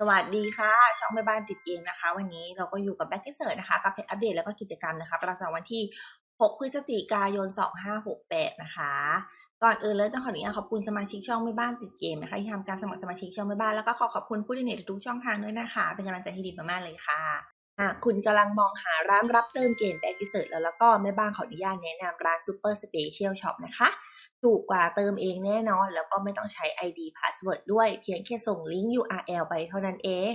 สวัสดีค่ะ ช่องแม่บ้านติดเองนะคะ วันนี้เราก็อยู่กับแบ็กเกอร์นะคะกับเพจอัปเดตแล้วก็กิจกรรมนะคะ ประจำวันที่ 6 พฤศจิกายน 2568 นะคะ ก่อนอื่นเลยต้องขออนุญาตขอบคุณสมาชิกช่องแม่บ้านติดเกมนะคะที่ทำการสมัครสมาชิกช่องแม่บ้านแล้วก็ขอขอบคุณผู้ดเนตทุกช่องทางด้วยนะคะ เป็นกำลังใจที่ดีมากๆเลยค่ะหากคุณกำลังมองหาร้านรับเติมเกมแบ็กเกอร์แล้วแล้วก็แม่บ้านขออนุญาตแนะนำร้านซูเปอร์สเปเชียลช็อปนะคะ ถูกกว่าเติมเองแน่นอน แล้วก็ไม่ต้องใช้ ID Password ด้วย เพียงแค่ส่งลิงก์ URL ไปเท่านั้นเอง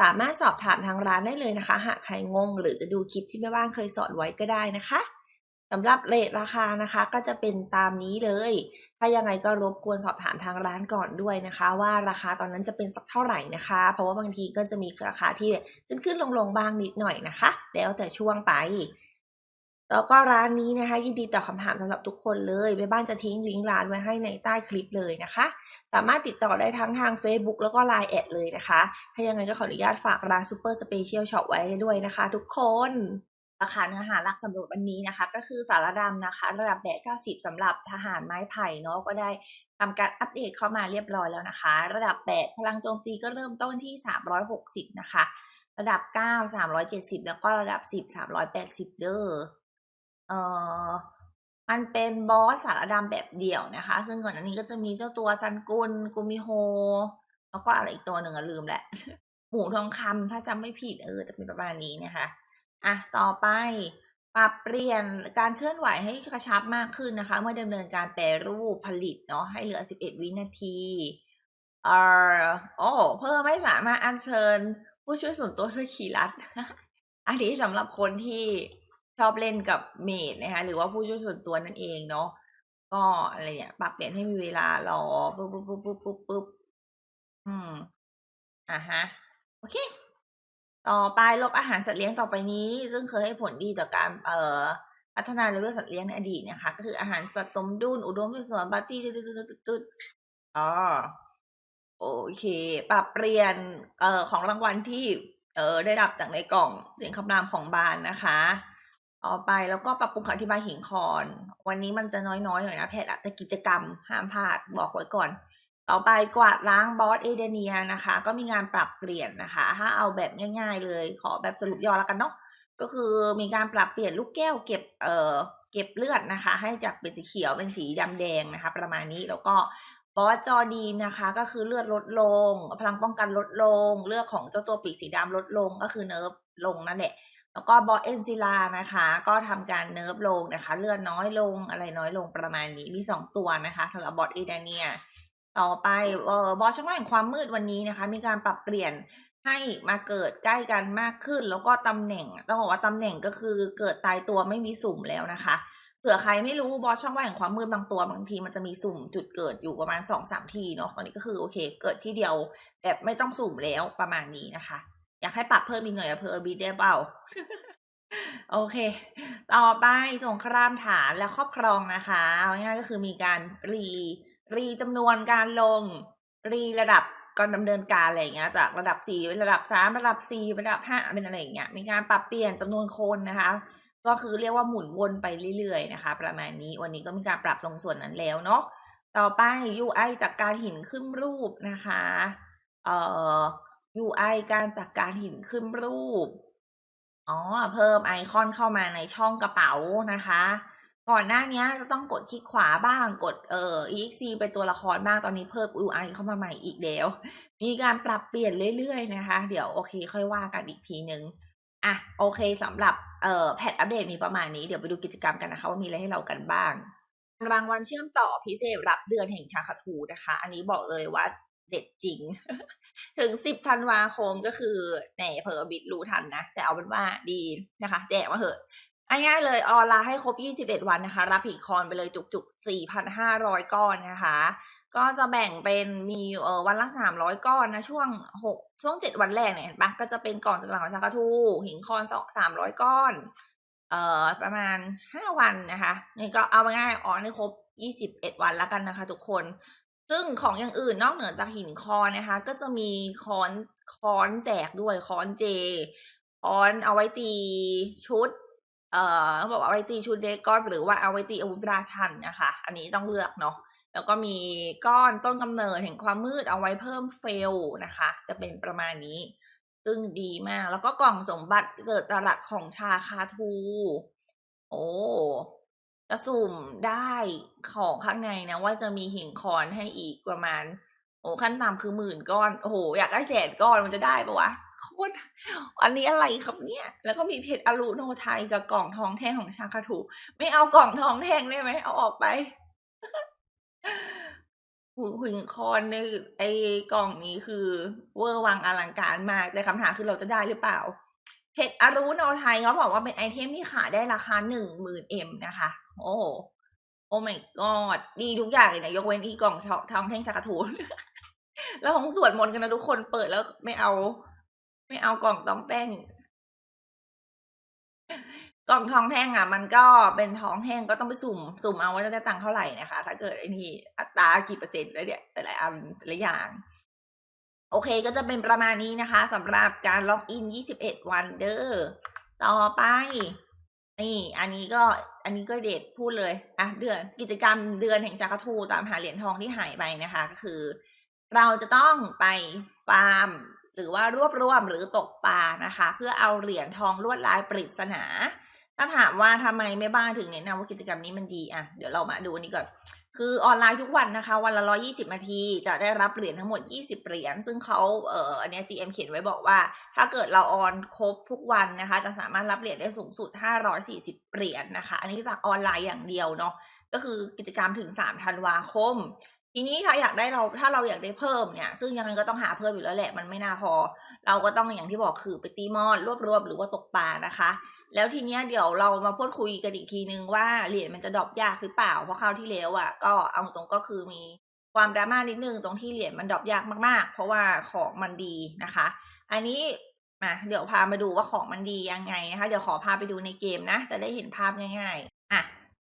สามารถสอบถามทางร้านได้เลยนะคะ หากใครงงหรือจะดูคลิปที่แม่บ้านเคยสอนไว้ก็ได้นะคะสำหรับเรทราคานะคะก็จะเป็นตามนี้เลย ถ้ายังไงก็รบกวนสอบถามทางร้านก่อนด้วยนะคะ ว่าราคาตอนนั้นจะเป็นสักเท่าไหร่นะคะ เพราะว่าบางทีก็จะมีราคาที่ขึ้นขึ้นลงลงบ้างนิดหน่อยนะคะ แล้วแต่ช่วงไป แล้วก็ร้านนี้นะคะ ยินดีตอบคำถามสำหรับทุกคนเลยแม่บ้านจะทิ้งลิงก์ร้านไว้ให้ในใต้คลิปเลยนะคะ สามารถติดต่อได้ทั้งทาง Facebook แล้วก็ Line แอดเลยนะคะ ถ้ายังไงก็ขออนุญาตฝากร้าน Super Special Shop ไว้ด้วยนะคะ ทุกคนราคาเนื้อหาหลักสำหรับวันนี้นะคะ ก็คือสารดำนะคะ ระดับแบก90สำหรับทหารไม้ไผ่เนาะก็ได้ทำการอัปเดตเข้ามาเรียบร้อยแล้วนะคะ ระดับ8พลังโจมตีก็เริ่มต้นที่ 360 นะคะ ระดับ 9 370 แล้วก็ระดับ 10 380 เด้อ เอ่อมันเป็นบอสสารดำแบบเดี่ยวนะคะ ซึ่งก่อนอันนี้ก็จะมีเจ้าตัวซันกุลกูมิโฮ แล้วก็อะไรอีกตัวหนึ่งอะลืมแหละ หมูทองคำถ้าจำไม่ผิดเออจะเป็นประมาณนี้นะคะอะต่อไปปรับเปลี่ยนการเคลื่อนไหวให้กระชับมากขึ้นนะคะ เมื่อดำเนินการแปรรูปผลิตเนาะให้เหลือ 11 วินาทีเอ่อโอ้เพิ่มไม่สามารถอัญเชิญ ผู้ช่วยส่วนตัวด้วยขี่รัดอันนี้สำหรับคนที่ ชอบเล่นกับเมดนะคะ หรือว่าผู้ช่วยส่วนตัวนั่นเองเนาะก็อะไรเนี่ย ปรับเปลี่ยนให้มีเวลารอปุ๊บปุ๊บปุ๊บปุ๊บปุ๊บปุ๊บอืมอะฮะ โอเค ต่อไปลบอาหารสัตว์เลี้ยงต่อไปนี้ ซึ่งเคยให้ผลดีต่อการเอ่อพัฒนาเลเวลสัตว์เลี้ยงในอดีตเนะคะก็คืออาหารสัตว์สมดุลอุดมด้วยส่วนบัตตี้ตึ๊ดตึ๊ดตึ๊ดตึ๊ดอ๋อโอเค ปรับเปลี่ยนเอ่อของรางวัลที่ เออได้รับจากในกล่องเสียงคำรามของบานนะคะ อไปแล้วก็ปรับปรุงคำอธิบายหิงคอน วันนี้มันจะน้อยๆหน่อยนะแพทย์อะแต่กิจกรรมห้ามพลาดบอกไว้ก่อน ต่อไปกวาดล้างบอสเอเดเนียนะคะ ก็มีงานปรับเปลี่ยนนะคะ ถ้าเอาแบบง่าย ๆ เลย ขอแบบสรุปย่อแล้วกันเนาะก็คือมีการปรับเปลี่ยนลูกแก้วเก็บเอ่อเก็บเลือดนะคะ ให้จากเป็นสีเขียวเป็นสีดำแดงนะคะ ประมาณนี้แล้วก็บอสจอดีนะคะ ก็คือเลือดลดลง พลังป้องกันลดลง เลือดของเจ้าตัวปีกสีดำลดลงก็คือเนิร์ฟลงนั่นแหละ แล้วก็บอเอนซิลานะคะ ก็ทำการเนิร์ฟลงนะคะ เลือดน้อยลงอะไรน้อยลงประมาณนี้มีสองตัวนะคะสำหรับบอสเอเดเนีย ต่อไปเอ่อบอสช่องว่างแห่งความมืดวันนี้นะคะ มีการปรับเปลี่ยนให้มาเกิดใกล้กันมากขึ้น แล้วก็ตำแหน่งต้องบอกว่าตำแหน่งก็คือเกิดตายตัวไม่มีสุ่มแล้วนะคะเผื่อใครไม่รู้บอสช่องว่างแห่งความมืดบางตัวบางทีมันจะมีสุ่มจุดเกิดอยู่ประมาณสองสามทีเนาะตอนนี้ก็คือโอเค เกิดที่เดียวแบบไม่ต้องสุ่มแล้วประมาณนี้นะคะ อยากให้ปรับเพิ่มอีกหน่อยอะเพิ่มบีได้เปล่า โอเค ต่อไปสงครามฐานและครอบครองนะคะเอาง่ายๆก็คือมีการรีรีจำนวนการลง รีระดับการดำเนินการอะไรอย่างเงี้ยจากระดับสี่เป็นระดับสามระดับสี่ระดับห้าเป็นอะไรอย่างเงี้ยมีการปรับเปลี่ยนจำนวนคนนะคะ ก็คือเรียกว่าหมุนวนไปเรื่อยๆนะคะ ประมาณนี้วันนี้ก็มีการปรับตรงส่วนนั้นแล้วเนาะต่อไป UI จากการหินขึ้นรูปนะคะ เอ่อ UI การจากการหินขึ้นรูป อ๋อ เพิ่มไอคอนเข้ามาในช่องกระเป๋านะคะ ก่อนหน้านี้จะต้องกดคลิกขวาบ้าง กดเอ่อ exe ไปตัวละครบ้าง ตอนนี้เพิ่ม UI เข้ามาใหม่อีกแล้ว มีการปรับเปลี่ยนเรื่อยๆนะคะ เดี๋ยวโอเคค่อยว่ากันอีกทีหนึ่งอะโอเคสำหรับเอ่อแพทอัปเดตมีประมาณนี้ เดี๋ยวไปดูกิจกรรมกันนะคะว่ามีอะไรให้เรากันบ้างรางวัลเชื่อมต่อพิเศษรับเดือนแห่งชาคาทูนะคะ อันนี้บอกเลยว่า เด็ดจริง ถึง10ธันวาคมก็คือแหนเพอบิดรู้ทันนะ แต่เอาเป็นว่าดีนะคะ แจกมาเถอะง่ายๆเลยออนไลน์ให้ครบ 21 วันนะคะ รับผีคอนไปเลยจุกๆ 4,500 ก้อนนะคะ ก็จะแบ่งเป็นมีเออวันละ 300 ก้อนนะ ช่วง 6 ช่วง 7 วันแรกเนี่ยเห็นปะก็จะเป็นก่อนจะหลังของชาคาทูหิงคอน300 ก้อน เอ่อประมาณ 5 วันนะคะนี่ก็เอาง่ายๆออนให้ครบ 21 วันแล้วกันนะคะ ทุกคน ซึ่งของอย่างอื่นนอกเหนือจากหินคอนนะคะ ก็จะมีค้อนค้อนแจกด้วยค้อนเจค้อนเอาไว้ตีชุด เอ่อเขาบอกว่าเอาไว้ตีชุดเดก้อนหรือว่าเอาไว้ตีอาวุธราชันนะคะ อันนี้ต้องเลือกเนาะแล้วก็มีก้อนต้นกำเนิดแห่งความมืดเอาไว้เพิ่มเฟลนะคะ จะเป็นประมาณนี้ ซึ่งดีมาก แล้วก็กล่องสมบัติเกิดจรัสของชาคาทู โอ้ จะสุ่มได้ของข้างในนะว่าจะมีหินคอนให้อีกประมาณ โอ้ขั้นต่ำคือหมื่นก้อนโอ้โหอยากได้แสนก้อนมันจะได้ปะวะโคตรอันนี้อะไรครับเนี่ย แล้วก็มีเพชรอลูโนไทยกับกล่องทองแท่งของชาคาทูไม่เอากล่องทองแท่งได้ไหมเอาออกไปหูหินคอนในไอ้กล่องนี้คือเวอร์วังอลังการมากแต่คำถามคือเราจะได้หรือเปล่าเพชรอรุณเอาไทยเขาบอกว่าเป็นไอเทมที่ขายได้ราคาหนึ่งหมื่นเอ็มนะคะ โอ้โอ้ my god ดีทุกอย่างเลยนะยกเว้นอีกล่องทองแท่งชากระทูนแล้วของสวดมนต์กันนะทุกคนเปิดแล้วไม่เอา ไม่เอากล่องต้องแท่งกล่องทองแท่งอะ มันก็เป็นทองแท่งก็ต้องไปสุ่ม สุ่มเอาว่าจะได้ตังค์เท่าไหร่นะคะ ถ้าเกิดไอ้นี่อัตรากี่เปอร์เซ็นต์แล้วเนี่ยแต่ละอันแต่ละอย่าง โอเคก็จะเป็นประมาณนี้นะคะสำหรับการล็อกอิน 21 วันเดอร์ต่อไป นี่อันนี้ก็อันนี้ก็เด็ดพูดเลยอะเดือนกิจกรรมเดือนแห่งจักรทูตามหาเหรียญทองที่หายไปนะคะ ก็คือ เราจะต้องไปฟาร์มหรือว่ารวบรวมหรือตกปลานะคะ เพื่อเอาเหรียญทองลวดลายปริศนา ถ้าถามว่าทำไมแม่บ้านถึงแนะนำว่ากิจกรรมนี้มันดีอะเดี๋ยวเรามาดูอันนี้ก่อน คือออนไลน์ทุกวันนะคะ วันละร้อยี่สิบนาที จะได้รับเหรียญทั้งหมดยี่สิบเหรียญ ซึ่งเขาเอ่ออันนี้ GM เขียนไว้บอกว่า ถ้าเกิดเราออนครบทุกวันนะคะ จะสามารถรับเหรียญได้สูงสุดห้าร้อยสี่สิบเหรียญนะคะ อันนี้จากออนไลน์อย่างเดียวเนาะ ก็คือกิจกรรมถึงสามธันวาคม ทีนี้ถ้าอยากได้เราถ้าเราอยากได้เพิ่มเนี่ย ซึ่งยังไงก็ต้องหาเพิ่มอยู่แล้วแหละ มันไม่น่าพอ เราก็ต้องอย่างที่บอกคือไปตีมอนรวบรวมหรือว่าตกปลานะคะ แล้วทีเนี้ยเดี๋ยวเรามาพูดคุยกันอีกทีนึงว่าเหรียญมันจะดรอปยากหรือเปล่า เพราะคราวที่แล้วอะก็เอาตรงก็คือมีความดราม่านิดนึงตรงที่เหรียญมันดรอปยากมากๆ เพราะว่าของมันดีนะคะ อันนี้มาเดี๋ยวพามาดูว่าของมันดียังไงนะคะ เดี๋ยวขอพาไปดูในเกมนะ จะได้เห็นภาพง่ายๆอะ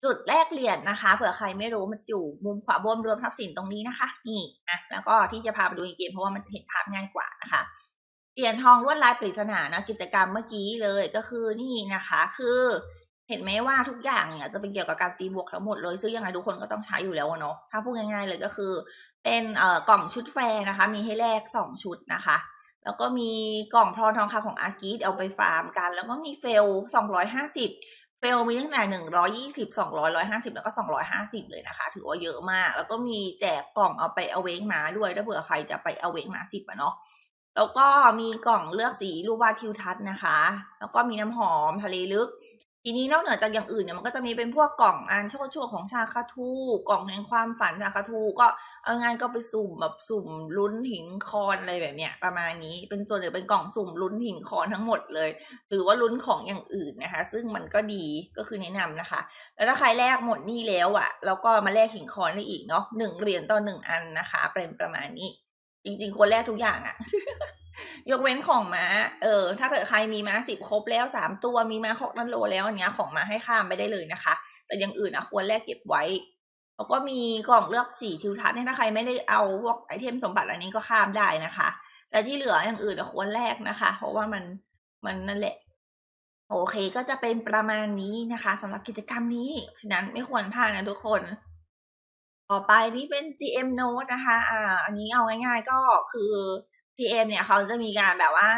จุดแรกเหรียญนะคะ เผื่อใครไม่รู้มันจะอยู่มุมขวาบนรวมทรัพย์สินตรงนี้นะคะ นี่อะแล้วก็ที่จะพาไปดูในเกมเพราะว่ามันจะเห็นภาพง่ายกว่านะคะ เหรียญทองลวดลายปริศนานะกิจกรรมเมื่อกี้เลยก็คือนี่นะคะ คือเห็นไหมว่าทุกอย่างเนี่ยจะเป็นเกี่ยวกับการตีบวกทั้งหมดเลยซึ่งยังไงทุกคนก็ต้องใช้อยู่แล้วเนาะถ้าพูดง่ายๆเลยก็คือ เป็นเอ่อกล่องชุดแฟร์นะคะ มีให้แลกสองชุดนะคะ แล้วก็มีกล่องพรทองคำของอากิสเอาไปฟาร์มกัน แล้วก็มีเฟลสองร้อยห้าสิบเฟลมีตั้งแต่หนึ่งร้อยี่สิบสองร้อยร้อยห้าสิบแล้วก็สองร้อยห้าสิบเลยนะคะ ถือว่าเยอะมาก แล้วก็มีแจกกล่องเอาไปเอาเวงมาด้วยถ้าเผื่อใครจะไปเอาเวงมาสิบอะเนาะ แล้วก็มีกล่องเลือกสีรูปวาดทิวทัศน์นะคะ แล้วก็มีน้ำหอมทะเลลึก ทีนี้นอกเหนือจากอย่างอื่นเนี่ยมันก็จะมีเป็นพวกกล่องอันโชว์ชั่วของชาคาทู กล่องแห่งความฝันชาคาทู ก็เอางานก็ไปสุ่มแบบสุ่มลุ้นหินคอนอะไรแบบเนี้ยประมาณนี้เป็นส่วนใหญ่เป็นกล่องสุ่มลุ้นหินคอนทั้งหมดเลย หรือว่าลุ้นของอย่างอื่นนะคะ ซึ่งมันก็ดีก็คือแนะนำนะคะ แล้วถ้าใครแลกหมดนี่แล้วอะ่ะแล้วก็มาแลกหินคอนได้อีกเนาะหนึ่งเหรียญต่อหนึ่งอันนะคะ เป็นประมาณนี้ จริงๆ ควรแลกทุกอย่างอะยกเว้นของม้า เออ ถ้าเกิดใครมีม้าสิบครบแล้วสามตัวมีม้าของนันโลแล้วอันเนี้ยของม้าให้ข้ามไปได้เลยนะคะ แต่อย่างอื่นอะควรแลกเก็บไว้ แล้วก็มีกล่องเลือกสีทิวทัศน์เนี่ยถ้าใครไม่ได้เอาพวกไอเทมสมบัติอันนี้ก็ข้ามได้นะคะ แต่ที่เหลืออย่างอื่นควรแลกนะคะ เพราะว่ามันมันนั่นแหละ โอเคก็จะเป็นประมาณนี้นะคะสำหรับกิจกรรมนี้ฉะนั้นไม่ควรพลาดนะทุกคน ต่อไปนี่เป็น GM Note นะคะ อ่า อันนี้เอาง่ายๆก็คือ GM เนี่ยเขาจะมีการแบบว่า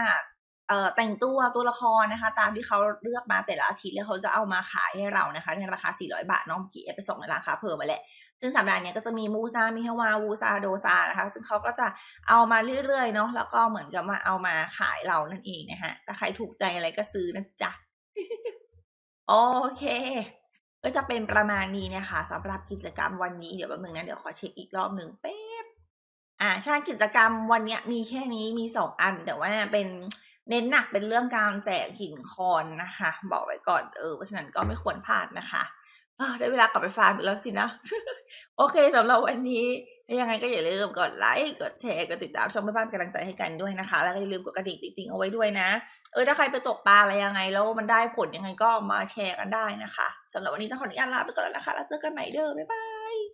เอ่อ แต่งตัวตัวละครนะคะ ตามที่เขาเลือกมาแต่ละอาทิตย์แล้วเขาจะเอามาขายให้เรานะคะ ในราคา 400 บาท น้องกี่ไปส่งในราคาเพิ่มมาแหละ ซึ่งสัปดาห์นี้ก็จะมีมูซา มิฮาวา วูซา โดซา นะคะ ซึ่งเขาก็จะเอามาเรื่อยๆ เนาะ แล้วก็เหมือนกับมาเอามาขายเรานั่นเองนะคะถ้าใครถูกใจอะไรก็ซื้อนะจ๊ะ โอเค ก็จะเป็นประมาณนี้นะคะสำหรับกิจกรรมวันนี้เดี๋ยวแป๊บนึงนะเดี๋ยวขอเช็คอีกรอบหนึ่งเป๊บอ่าใช่กิจกรรมวันเนี้ยมีแค่นี้มีสองอัน แต่ว่าเป็นเน้นหนักเป็นเรื่องการแจกหินคอนนะคะ บอกไว้ก่อนเออเพราะฉะนั้นก็ไม่ควรพลาดนะคะได้เวลากลับไปฟาร์มอีกแล้วสินะ โอเคสำหรับวันนี้ยังไงก็อย่าลืมกดไลค์กดแชร์กดติดตามช่องแม่บ้านกำลังใจให้กันด้วยนะคะ แล้วก็อย่าลืมกดกระดิ่งติ๊งๆเอาไว้ด้วยนะ อถ้าใครไปตกปลาอะไรยังไง แล้วมันได้ผลยังไงก็มาแชร์กันได้นะคะสำหรับวันนี้ต้องขออนุญาตลาไปก่อนแล้วนะคะแล้วเจอกันใหม่เด้อบ๊ายบาย